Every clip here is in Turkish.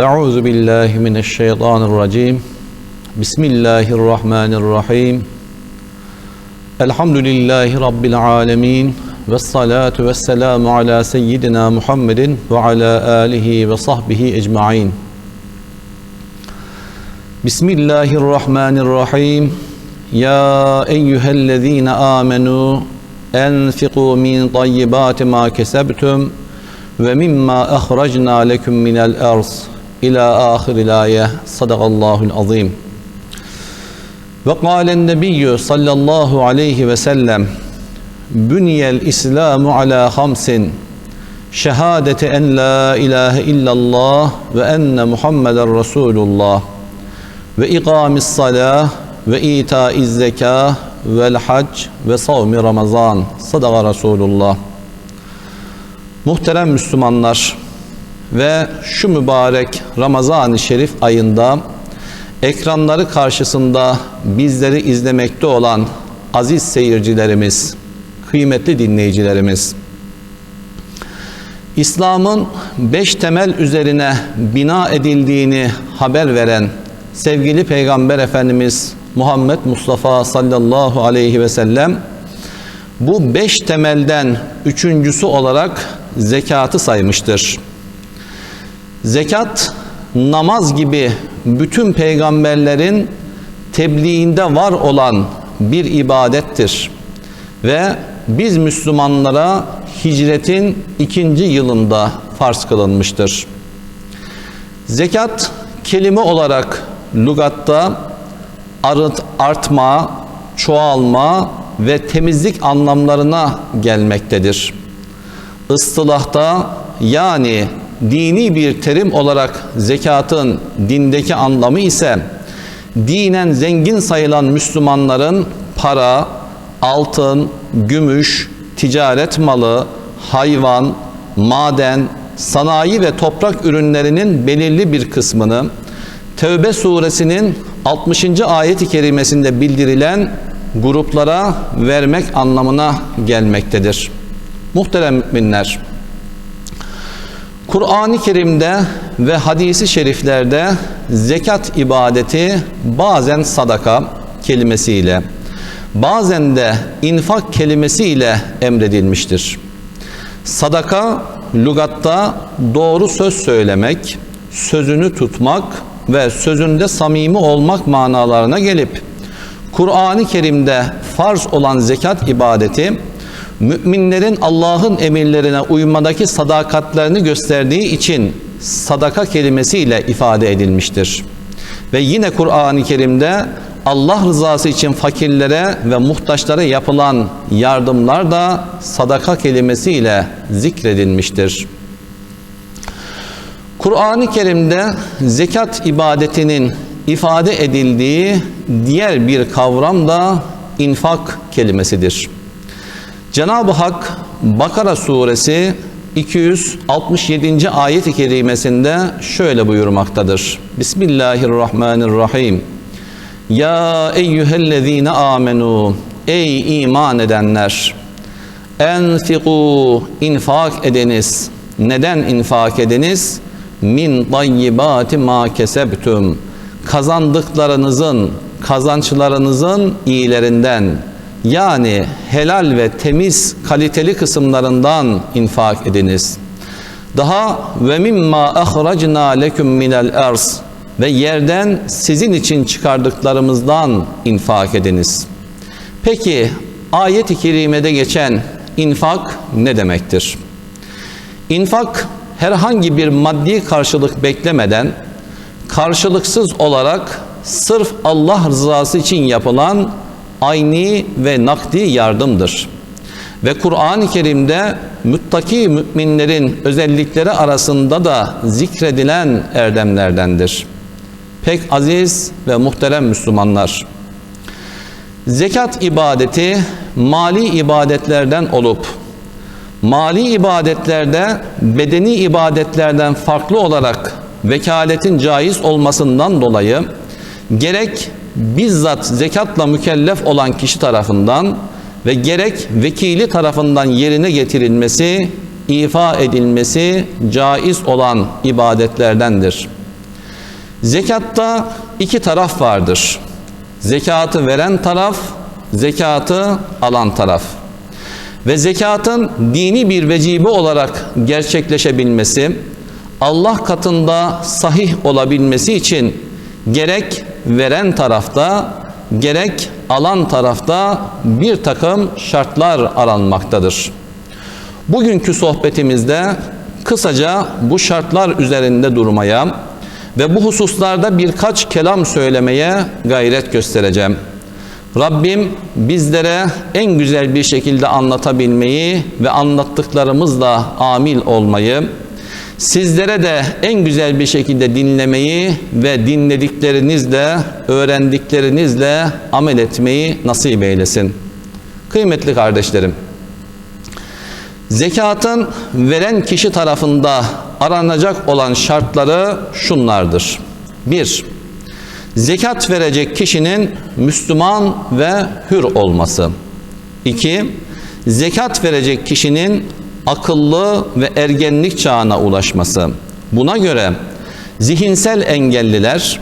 Euzu billahi mineşşeytanirracim. Bismillahirrahmanirrahim. Elhamdülillahi rabbil alamin. Ves salatu ves selamu ala seyyidina Muhammedin ve ala alihi ve sahbihi ecmaîn. Bismillahirrahmanirrahim. Ya eyyühellezine amenu enfiqu min tayyibati ma kesebtum ve mimma ahracna lekum minel arz ila ahiril ayeh sadakallahul azim. Ve kâlen nebiyyü sallallahu aleyhi ve sellem bünyel islamu ala hamsin şehadete en la ilahe illallah ve enne Muhammeden Resulullah ve ikamis salah ve itaiz zekah vel hac ve savmi ramazan. Sadaka Resulullah. Muhterem Müslümanlar ve şu mübarek Ramazan-ı Şerif ayında ekranları karşısında bizleri izlemekte olan aziz seyircilerimiz, kıymetli dinleyicilerimiz, İslam'ın beş temel üzerine bina edildiğini haber veren sevgili Peygamber Efendimiz Muhammed Mustafa sallallahu aleyhi ve sellem bu beş temelden üçüncüsü olarak zekatı saymıştır. Zekat namaz gibi bütün peygamberlerin tebliğinde var olan bir ibadettir. Ve biz Müslümanlara hicretin ikinci yılında farz kılınmıştır. Zekat kelime olarak lugatta arıt, artma, çoğalma ve temizlik anlamlarına gelmektedir. Istılahta yani dini bir terim olarak zekatın dindeki anlamı ise dinen zengin sayılan Müslümanların para, altın, gümüş, ticaret malı, hayvan, maden, sanayi ve toprak ürünlerinin belirli bir kısmını Tevbe suresinin 60. ayet-i kerimesinde bildirilen gruplara vermek anlamına gelmektedir. Muhterem müminler, Kur'an-ı Kerim'de ve hadisi şeriflerde zekat ibadeti bazen sadaka kelimesiyle, bazen de infak kelimesiyle emredilmiştir. Sadaka, lügatta doğru söz söylemek, sözünü tutmak ve sözünde samimi olmak manalarına gelip, Kur'an-ı Kerim'de farz olan zekat ibadeti, müminlerin Allah'ın emirlerine uymadaki sadakatlerini gösterdiği için sadaka kelimesiyle ifade edilmiştir. Ve yine Kur'an-ı Kerim'de Allah rızası için fakirlere ve muhtaçlara yapılan yardımlar da sadaka kelimesiyle zikredilmiştir. Kur'an-ı Kerim'de zekat ibadetinin ifade edildiği diğer bir kavram da infak kelimesidir. Cenab-ı Hak Bakara suresi 267. ayet-i kerimesinde şöyle buyurmaktadır. Bismillahirrahmanirrahim. Ya eyyühellezine amenu Ey iman edenler Enfiku infak ediniz Neden infak ediniz? Min tayyibati ma kesebtum Kazandıklarınızın, kazançlarınızın iyilerinden yani helal ve temiz kaliteli kısımlarından infak ediniz. Daha ve mimma ahracna leküm minel ers ve yerden sizin için çıkardıklarımızdan infak ediniz. Peki ayet-i kerimede geçen infak ne demektir? İnfak herhangi bir maddi karşılık beklemeden karşılıksız olarak sırf Allah rızası için yapılan ayni ve nakdi yardımdır. Ve Kur'an-ı Kerim'de müttaki müminlerin özellikleri arasında da zikredilen erdemlerdendir. Pek aziz ve muhterem Müslümanlar, zekat ibadeti mali ibadetlerden olup, mali ibadetlerde bedeni ibadetlerden farklı olarak vekaletin caiz olmasından dolayı gerek bizzat zekatla mükellef olan kişi tarafından ve gerek vekili tarafından yerine getirilmesi, ifa edilmesi caiz olan ibadetlerdendir. Zekatta iki taraf vardır. Zekatı veren taraf, zekatı alan taraf. Ve zekatın dini bir vecibe olarak gerçekleşebilmesi, Allah katında sahih olabilmesi için gerek veren tarafta gerek alan tarafta bir takım şartlar aranmaktadır. Bugünkü sohbetimizde kısaca bu şartlar üzerinde durmaya ve bu hususlarda birkaç kelam söylemeye gayret göstereceğim. Rabbim bizlere en güzel bir şekilde anlatabilmeyi ve anlattıklarımızla amil olmayı, sizlere de en güzel bir şekilde dinlemeyi ve dinlediklerinizle, öğrendiklerinizle amel etmeyi nasip eylesin. Kıymetli kardeşlerim, zekatın veren kişi tarafında aranacak olan şartları şunlardır. 1. Zekat verecek kişinin Müslüman ve hür olması. 2. Zekat verecek kişinin akıllı ve ergenlik çağına ulaşması. Buna göre zihinsel engelliler,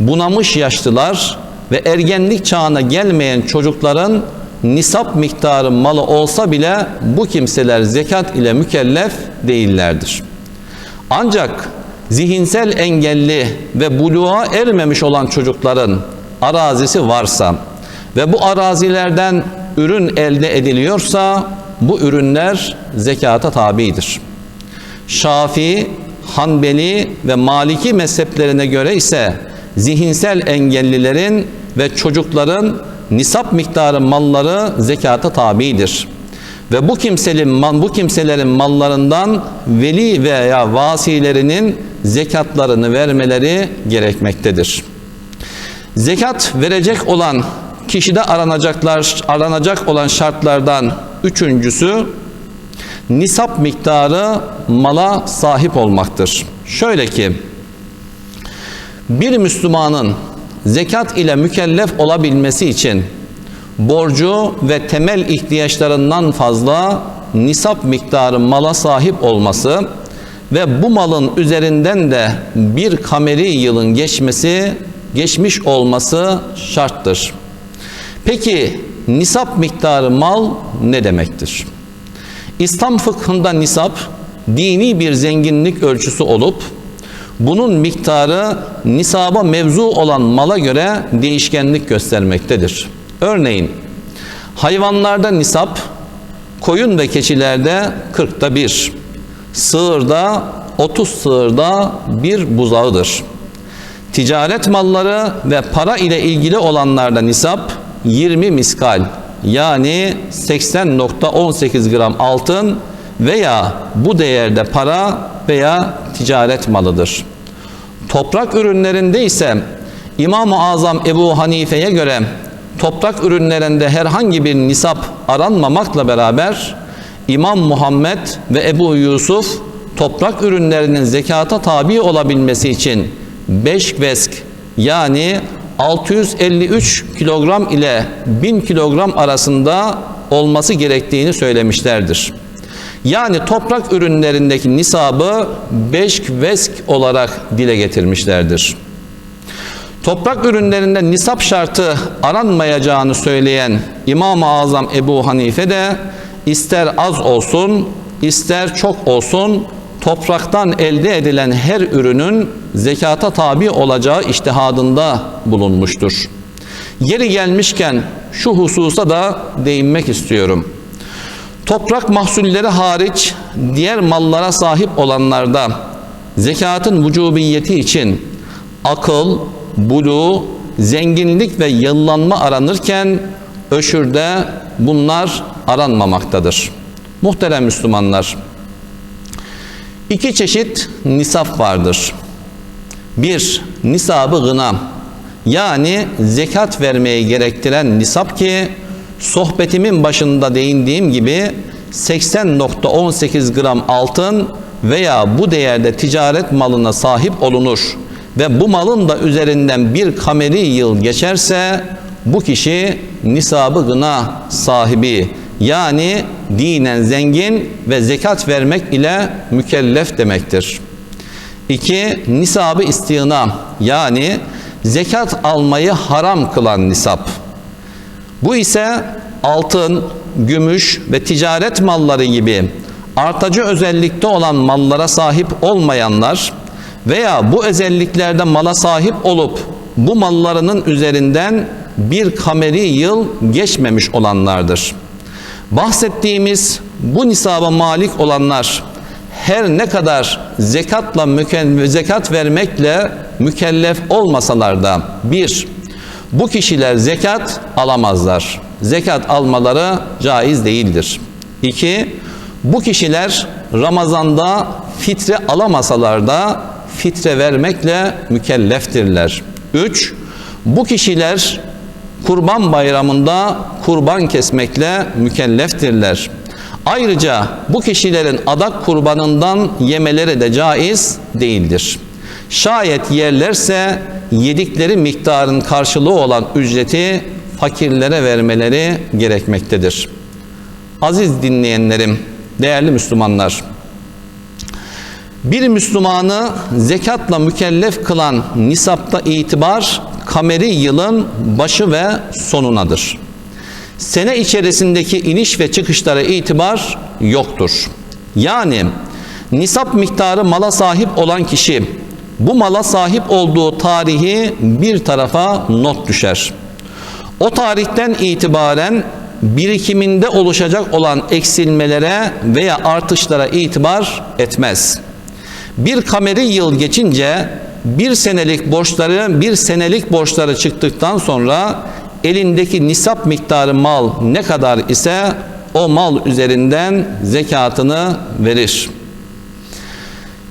bunamış yaşlılar ve ergenlik çağına gelmeyen çocukların nisap miktarı malı olsa bile bu kimseler zekat ile mükellef değillerdir. Ancak zihinsel engelli ve buluğa ermemiş olan çocukların arazisi varsa ve bu arazilerden ürün elde ediliyorsa bu ürünler zekata tabidir. Şafii, Hanbeli ve Maliki mezheplerine göre ise zihinsel engellilerin ve çocukların nisap miktarı malları zekata tabidir. Ve bu kimsenin bu kimselerin mallarından veli veya vasilerinin zekatlarını vermeleri gerekmektedir. Zekat verecek olan kişide aranacaklar aranacak olan şartlardan üçüncüsü nisap miktarı mala sahip olmaktır. Şöyle ki bir Müslümanın zekat ile mükellef olabilmesi için borcu ve temel ihtiyaçlarından fazla nisap miktarı mala sahip olması ve bu malın üzerinden de bir kameri yılın geçmesi, geçmiş olması şarttır. Peki nisap miktarı mal ne demektir? İslam fıkhında nisap dini bir zenginlik ölçüsü olup bunun miktarı nisaba mevzu olan mala göre değişkenlik göstermektedir. Örneğin hayvanlarda nisap koyun ve keçilerde kırkta bir, sığırda 30 sığırda bir buzağıdır. Ticaret malları ve para ile ilgili olanlarda nisap 20 miskal yani 80.18 gram altın veya bu değerde para veya ticaret malıdır. Toprak ürünlerinde ise İmam-ı Azam Ebu Hanife'ye göre toprak ürünlerinde herhangi bir nisap aranmamakla beraber İmam Muhammed ve Ebu Yusuf toprak ürünlerinin zekata tabi olabilmesi için 5 vesk yani 653 kilogram ile 1000 kilogram arasında olması gerektiğini söylemişlerdir. Yani toprak ürünlerindeki nisabı 5 vesk olarak dile getirmişlerdir. Toprak ürünlerinde nisap şartı aranmayacağını söyleyen İmam-ı Azam Ebu Hanife de ister az olsun ister çok olsun topraktan elde edilen her ürünün zekata tabi olacağı iştihadında bulunmuştur. Yeri gelmişken şu hususa da değinmek istiyorum. Toprak mahsulleri hariç diğer mallara sahip olanlarda zekatın vücubiyeti için akıl, bulu, zenginlik ve yıllanma aranırken öşürde bunlar aranmamaktadır. Muhterem Müslümanlar, iki çeşit nisap vardır. Bir, nisabı gına yani zekat vermeyi gerektiren nisap ki sohbetimin başında değindiğim gibi 80.18 gram altın veya bu değerde ticaret malına sahip olunur ve bu malın da üzerinden bir kameri yıl geçerse bu kişi nisabı gına sahibi yani dinen zengin ve zekat vermek ile mükellef demektir. İki, nisabı istiyana yani zekat almayı haram kılan nisap. Bu ise altın, gümüş ve ticaret malları gibi artacı özellikte olan mallara sahip olmayanlar veya bu özelliklerde mala sahip olup bu mallarının üzerinden bir kameri yıl geçmemiş olanlardır. Bahsettiğimiz bu nisaba malik olanlar her ne kadar zekatla zekat vermekle mükellef olmasalar da bir, bu kişiler zekat alamazlar. Zekat almaları caiz değildir. İki, bu kişiler Ramazan'da fitre alamasalar da fitre vermekle mükelleftirler. Üç, bu kişiler Kurban bayramında kurban kesmekle mükelleftirler. Ayrıca bu kişilerin adak kurbanından yemeleri de caiz değildir. Şayet yerlerse yedikleri miktarın karşılığı olan ücreti fakirlere vermeleri gerekmektedir. Aziz dinleyenlerim, değerli Müslümanlar, bir Müslümanı zekatla mükellef kılan nisapta itibar kameri yılın başı ve sonunadır. Sene içerisindeki iniş ve çıkışlara itibar yoktur. Yani nisap miktarı mala sahip olan kişi bu mala sahip olduğu tarihi bir tarafa not düşer. O tarihten itibaren birikiminde oluşacak olan eksilmelere veya artışlara itibar etmez. Bir kameri yıl geçince bir senelik borçları bir senelik borçları çıktıktan sonra elindeki nisap miktarı mal ne kadar ise o mal üzerinden zekatını verir.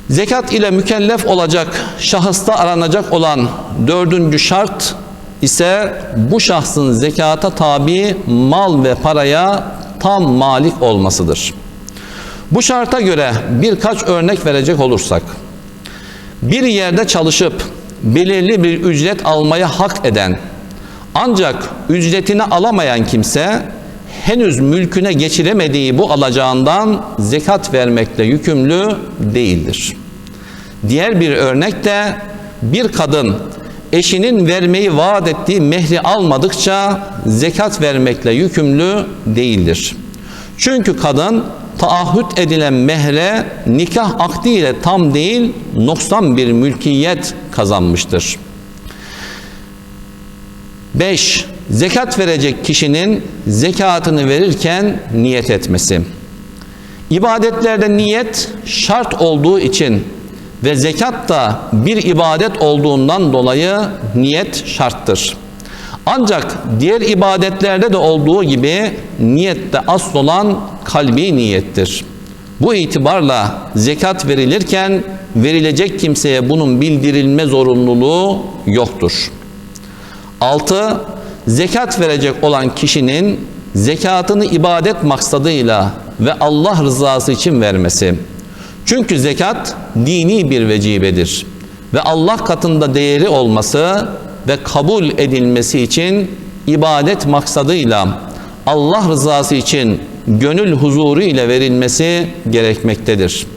Zekat ile mükellef olacak şahısta aranacak olan dördüncü şart ise bu şahsın zekata tabi mal ve paraya tam malik olmasıdır. Bu şarta göre birkaç örnek verecek olursak, bir yerde çalışıp belirli bir ücret almaya hak eden ancak ücretini alamayan kimse henüz mülküne geçiremediği bu alacağından zekat vermekle yükümlü değildir. Diğer bir örnek de bir kadın eşinin vermeyi vaat ettiği mehri almadıkça zekat vermekle yükümlü değildir. Çünkü kadın taahhüt edilen mehre nikah akdi ile tam değil noksan bir mülkiyet kazanmıştır. 5. Zekat verecek kişinin zekatını verirken niyet etmesi. İbadetlerde niyet şart olduğu için ve zekat da bir ibadet olduğundan dolayı niyet şarttır. Ancak diğer ibadetlerde de olduğu gibi niyette asıl olan kalbi niyettir. Bu itibarla zekat verilirken verilecek kimseye bunun bildirilme zorunluluğu yoktur. 6. Zekat verecek olan kişinin zekatını ibadet maksadıyla ve Allah rızası için vermesi. Çünkü zekat dini bir vecibedir ve Allah katında değeri olması ve kabul edilmesi için ibadet maksadıyla Allah rızası için gönül huzuru ile verilmesi gerekmektedir.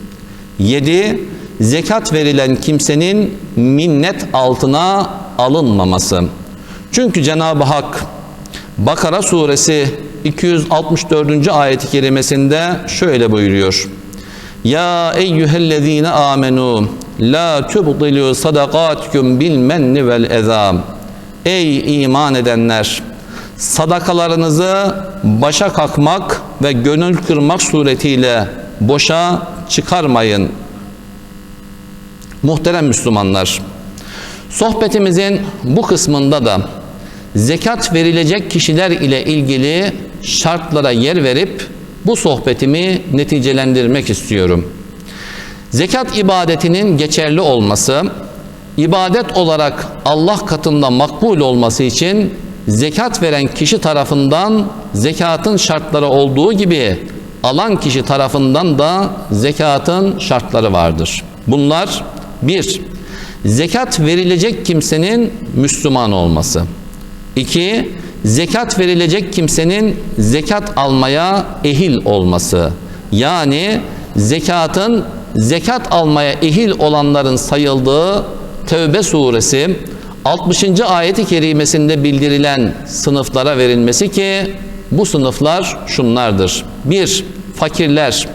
7. Zekat verilen kimsenin minnet altına alınmaması. Çünkü Cenab-ı Hak Bakara suresi 264. ayeti kerimesinde şöyle buyuruyor. Ya eyyühellezine amenu la tubdilu sadakatikum bil menni vel ezam. Ey iman edenler sadakalarınızı başa kalkmak ve gönül kırmak suretiyle boşa çıkarmayın. Muhterem Müslümanlar, sohbetimizin bu kısmında da zekat verilecek kişiler ile ilgili şartlara yer verip bu sohbetimi neticelendirmek istiyorum. Zekat ibadetinin geçerli olması, ibadet olarak Allah katında makbul olması için zekat veren kişi tarafından zekatın şartları olduğu gibi alan kişi tarafından da zekatın şartları vardır. Bunlar bir, zekat verilecek kimsenin Müslüman olması. İki, zekat verilecek kimsenin zekat almaya ehil olması. Yani zekatın zekat almaya ehil olanların sayıldığı Tevbe suresi 60. ayeti kerimesinde bildirilen sınıflara verilmesi ki bu sınıflar şunlardır. 1. Fakirler,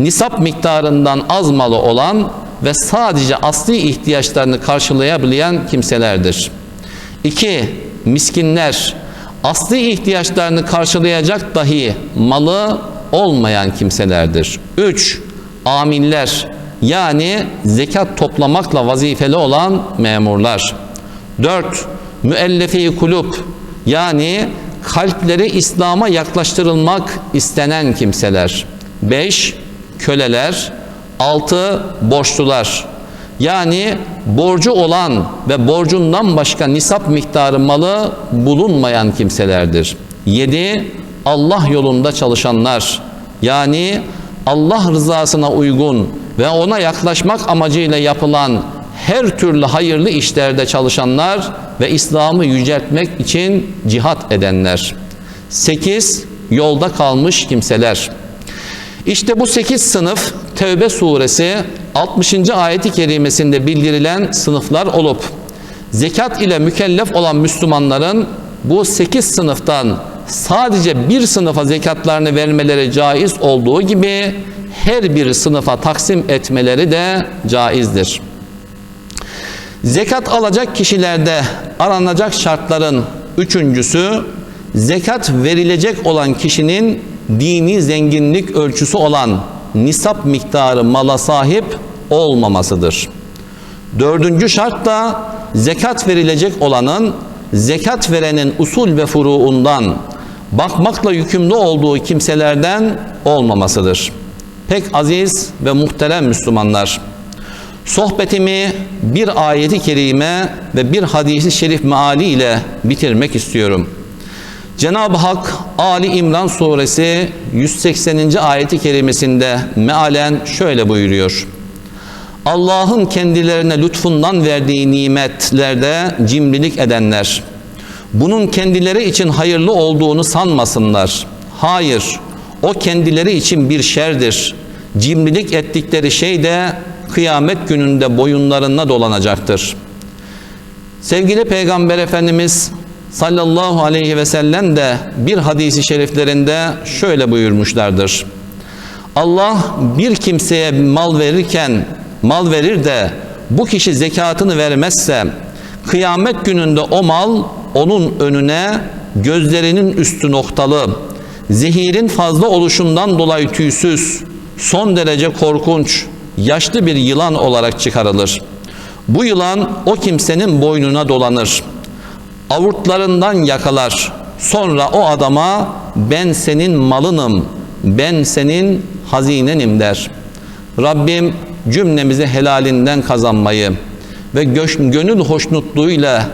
nisap miktarından az malı olan ve sadece asli ihtiyaçlarını karşılayabilen kimselerdir. 2. Miskinler, asli ihtiyaçlarını karşılayacak dahi malı olmayan kimselerdir. 3. Amiller, yani zekat toplamakla vazifeli olan memurlar. 4. Müellefe-i kulüp, yani kalpleri İslam'a yaklaştırılmak istenen kimseler. 5. Köleler. 6. Borçlular. Yani borcu olan ve borcundan başka nisap miktarı malı bulunmayan kimselerdir. 7. Allah yolunda çalışanlar. Yani Allah rızasına uygun ve ona yaklaşmak amacıyla yapılan her türlü hayırlı işlerde çalışanlar ve İslam'ı yüceltmek için cihat edenler. 8. Yolda kalmış kimseler. İşte bu 8 sınıf Tevbe suresi 60. ayeti kerimesinde bildirilen sınıflar olup zekat ile mükellef olan Müslümanların bu 8 sınıftan sadece bir sınıfa zekatlarını vermeleri caiz olduğu gibi her bir sınıfa taksim etmeleri de caizdir. Zekat alacak kişilerde aranacak şartların üçüncüsü zekat verilecek olan kişinin dini zenginlik ölçüsü olan nisap miktarı mala sahip olmamasıdır. Dördüncü şart da zekat verilecek olanın zekat verenin usul ve furuundan bakmakla yükümlü olduğu kimselerden olmamasıdır. Pek aziz ve muhterem Müslümanlar, sohbetimi bir ayeti kerime ve bir hadisi şerif meali ile bitirmek istiyorum. Cenab-ı Hak Ali İmran suresi 180. ayeti kerimesinde mealen şöyle buyuruyor. Allah'ın kendilerine lütfundan verdiği nimetlerde cimrilik edenler, bunun kendileri için hayırlı olduğunu sanmasınlar. Hayır, o kendileri için bir şerdir. Cimrilik ettikleri şey de kıyamet gününde boyunlarına dolanacaktır. Sevgili Peygamber Efendimiz sallallahu aleyhi ve sellem de bir hadisi şeriflerinde şöyle buyurmuşlardır. Allah bir kimseye mal verirken mal verir de bu kişi zekatını vermezse kıyamet gününde o mal onun önüne gözlerinin üstü noktalı, zehirin fazla oluşundan dolayı tüysüz, son derece korkunç, yaşlı bir yılan olarak çıkarılır. Bu yılan o kimsenin boynuna dolanır. Avurtlarından yakalar. Sonra o adama ben senin malınım, ben senin hazinenim der. Rabbim cümlemizi helalinden kazanmayı ve gönül hoşnutluğuyla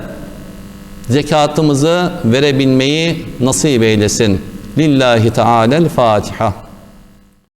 zekatımızı verebilmeyi nasip eylesin. Lillahi Teala'l Fatiha.